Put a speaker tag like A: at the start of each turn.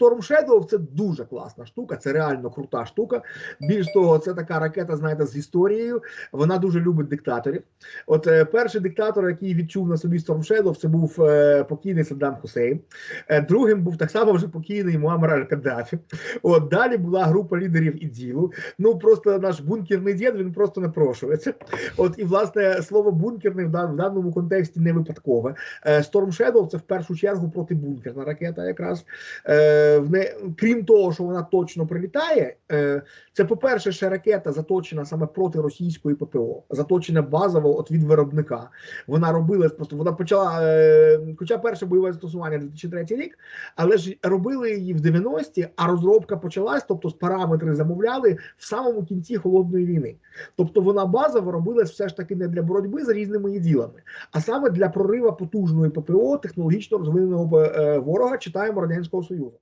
A: Storm Shadow це дуже класна штука, це реально крута штука. Більш того, це така ракета, знаєте, з історією. Вона дуже любить диктаторів. От е, перший диктатор, який відчув на собі Storm Shadow, це був е, покійний Саддам Хусейн. Е, другим був так само вже покійний Муаммар Аль-Каддафі. От далі була група лідерів іділу. Ну просто наш бункерний дід він просто напрошується. От і власне слово бункерний в, дан- в даному контексті не випадкове. Е, Storm Shadow це в першу чергу протибункерна ракета, якраз. Е, в не, крім того, що вона точно прилітає, е, це, по-перше, ще ракета заточена саме проти російської ППО, заточена базово от від виробника. Вона робила просто вона почала, е, хоча перше бойове застосування 2003 рік, але ж робили її в 90-ті, а розробка почалась, тобто параметри замовляли в самому кінці холодної війни. Тобто вона базово робилась все ж таки не для боротьби з різними іділами, а саме для прорива потужної ППО технологічно розвиненого е, ворога, читаємо радянського союзу.